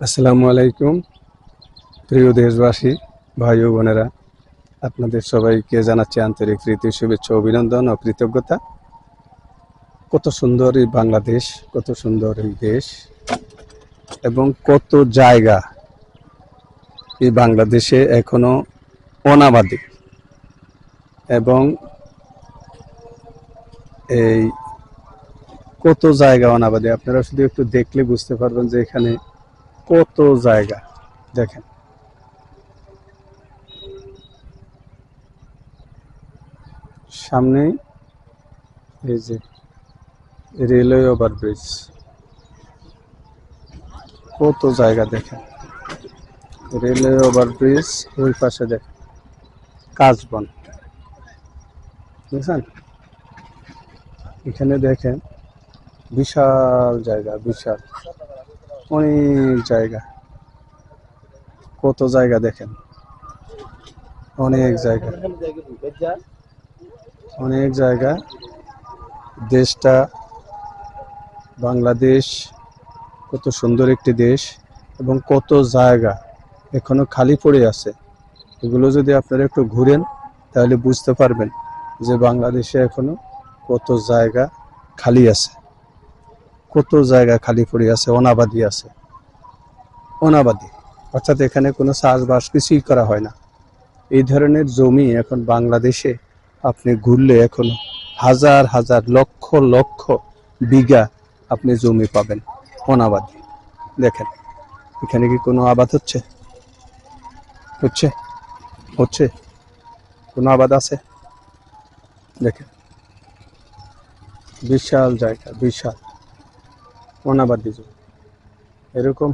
আসসালামু আলাইকুম, প্রিয় দেশবাসী, ভাই ও বোনেরা। আপনাদের সবাইকে জানাচ্ছি আন্তরিক প্রীতি, শুভেচ্ছা, অভিনন্দন ও কৃতজ্ঞতা। কত সুন্দর এই বাংলাদেশ, কত সুন্দর এই দেশ এবং কত জায়গা এই বাংলাদেশে এখনও অনাবাদী। এবং এই কত জায়গা অনাবাদী, আপনারা শুধু একটু দেখলে বুঝতে পারবেন যে এখানে কত জায়গা? দেখেন। সামনেই এই যে রেলওয়ে ওভারব্রিজ কত জায়গা দেখেন। রেলওয়ে ওভারব্রিজ ওই পাশে দেখেন। কাজবন বুঝছেন? এখানে দেখেন বিশাল জায়গা, বিশাল। অনেক জায়গা। কত জায়গা দেখেন? অনেক জায়গা। অনেক জায়গা। দেশটা, বাংলাদেশ, কত সুন্দর একটি দেশ এবং কত জায়গা এখনও খালি পড়ে আছে। এগুলো যদি আপনারা একটু ঘুরেন, তাহলে বুঝতে পারবেন যে বাংলাদেশে এখনও কত জায়গা খালি আছে। কত জায়গা খালি পড়ে আছে, অনাবাদি আছে। অনাবাদি। অর্থাৎ এখানে কোনো চাষবাস কিছুই করা হয় না। এই ধরনের জমি এখন বাংলাদেশে আপনি ঘুরলে এখন হাজার হাজার, লক্ষ লক্ষ বিঘা আপনি জমি পাবেন অনাবাদি। দেখেন, এখানে কি কোনো আবাদ হচ্ছে? হচ্ছে? হচ্ছে? কোনো আবাদ আছে? দেখেন। বিশাল জায়গা, বিশাল। অনাবাদি জমি এরকম